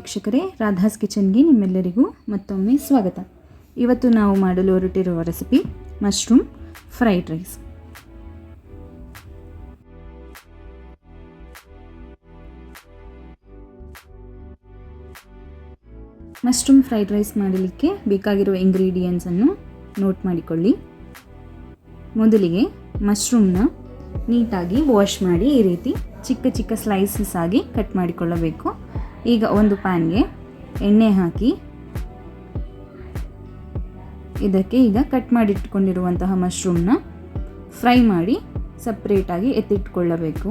ವೀಕ್ಷಕರೇ, ರಾಧಾಸ್ ಕಿಚನ್ಗೆ ನಿಮ್ಮೆಲ್ಲರಿಗೂ ಮತ್ತೊಮ್ಮೆ ಸ್ವಾಗತ. ಇವತ್ತು ನಾವು ಮಾಡಲು ಹೊರಟಿರುವ recipe, mushroom fried rice. Mushroom fried rice ಮಾಡಲಿಕ್ಕೆ ಬೇಕಾಗಿರುವ ಇಂಗ್ರೀಡಿಯೆಂಟ್ಸನ್ನು ನೋಟ್ ಮಾಡಿಕೊಳ್ಳಿ. ಮೊದಲಿಗೆ ಮಶ್ರೂಮ್ನ ನೀಟಾಗಿ ವಾಶ್ ಮಾಡಿ ಈ ರೀತಿ ಚಿಕ್ಕ ಚಿಕ್ಕ ಸ್ಲೈಸಸ್ ಆಗಿ ಕಟ್ ಮಾಡಿಕೊಳ್ಳಬೇಕು. ಈಗ ಒಂದು ಪ್ಯಾನ್ಗೆ ಎಣ್ಣೆ ಹಾಕಿ ಇದಕ್ಕೆ ಈಗ ಕಟ್ ಮಾಡಿಟ್ಕೊಂಡಿರುವಂತಹ ಮಶ್ರೂಮ್ನ ಫ್ರೈ ಮಾಡಿ ಸಪ್ರೇಟಾಗಿ ಎತ್ತಿಟ್ಕೊಳ್ಳಬೇಕು.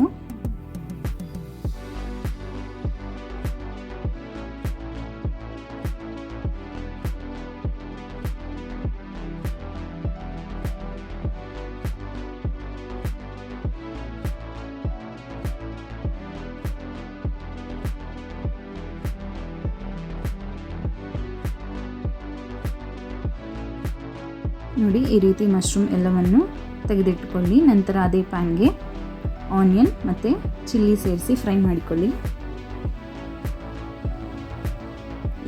ನೋಡಿ ಈ ರೀತಿ ಮಶ್ರೂಮ್ ಎಲ್ಲವನ್ನು ತೆಗೆದಿಟ್ಟುಕೊಳ್ಳಿ ನಂತರ ಅದೇ ಪ್ಯಾನ್ಗೆ ಆನಿಯನ್ ಮತ್ತು ಚಿಲ್ಲಿ ಸೇರಿಸಿ ಫ್ರೈ ಮಾಡಿಕೊಳ್ಳಿ.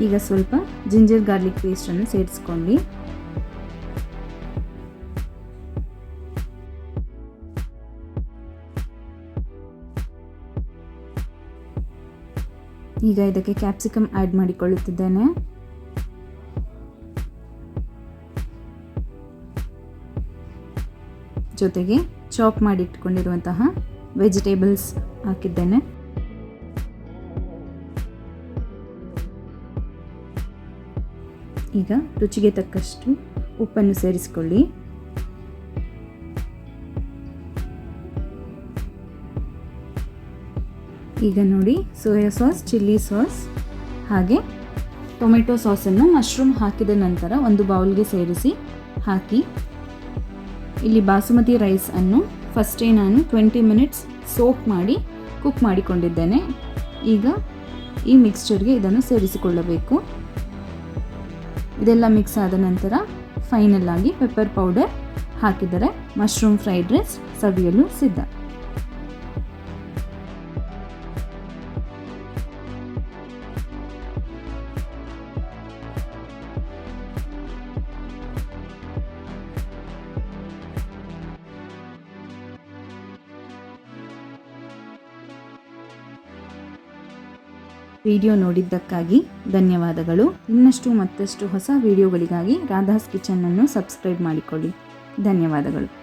ಈಗ ಸ್ವಲ್ಪ ಜಿಂಜರ್ ಗಾರ್ಲಿಕ್ ಪೇಸ್ಟನ್ನು ಸೇರಿಸ್ಕೊಳ್ಳಿ. ಈಗ ಇದಕ್ಕೆ ಕ್ಯಾಪ್ಸಿಕಮ್ ಆ್ಯಡ್ ಮಾಡಿಕೊಳ್ಳುತ್ತಿದ್ದೇನೆ. ಜೊತೆಗೆ ಚಾಪ್ ಮಾಡಿಟ್ಕೊಂಡಿರುವಂತಹ ವೆಜಿಟೇಬಲ್ಸ್ ಹಾಕಿದ್ದೇನೆ. ಈಗ ರುಚಿಗೆ ತಕ್ಕಷ್ಟು ಉಪ್ಪನ್ನು ಸೇರಿಸಿಕೊಳ್ಳಿ. ಈಗ ನೋಡಿ ಸೋಯಾ ಸಾಸ್, ಚಿಲ್ಲಿ ಸಾಸ್, ಹಾಗೆ ಟೊಮೆಟೊ ಸಾಸನ್ನು ಮಶ್ರೂಮ್ ಹಾಕಿದ ನಂತರ ಒಂದು ಬೌಲ್ಗೆ ಸೇರಿಸಿ ಹಾಕಿ ಇಲ್ಲಿ ಬಾಸುಮತಿ ರೈಸ್ ಅನ್ನು ಫಸ್ಟೇ ನಾನು ಟ್ವೆಂಟಿ ಮಿನಿಟ್ಸ್ ಸೋಪ್ ಮಾಡಿ ಕುಕ್ ಮಾಡಿಕೊಂಡಿದ್ದೇನೆ. ಈಗ ಈ ಮಿಕ್ಸ್ಚರ್ಗೆ ಇದನ್ನು ಸೇರಿಸಿಕೊಳ್ಳಬೇಕು. ಇದೆಲ್ಲ ಮಿಕ್ಸ್ ಆದ ನಂತರ ಫೈನಲ್ ಆಗಿ ಪೆಪ್ಪರ್ ಪೌಡರ್ ಹಾಕಿದರೆ ಮಶ್ರೂಮ್ ಫ್ರೈಡ್ ರೈಸ್ ಸವಿಯಲು ಸಿದ್ಧ. ವಿಡಿಯೋ ನೋಡಿದ್ದಕ್ಕಾಗಿ ಧನ್ಯವಾದಗಳು. ಇನ್ನಷ್ಟು ಮತ್ತಷ್ಟು ಹೊಸ ವಿಡಿಯೋಗಳಿಗಾಗಿ ರಾಧಾಸ್ ಕಿಚನನ್ನು ಸಬ್ಸ್ಕ್ರೈಬ್ ಮಾಡಿಕೊಳ್ಳಿ. ಧನ್ಯವಾದಗಳು.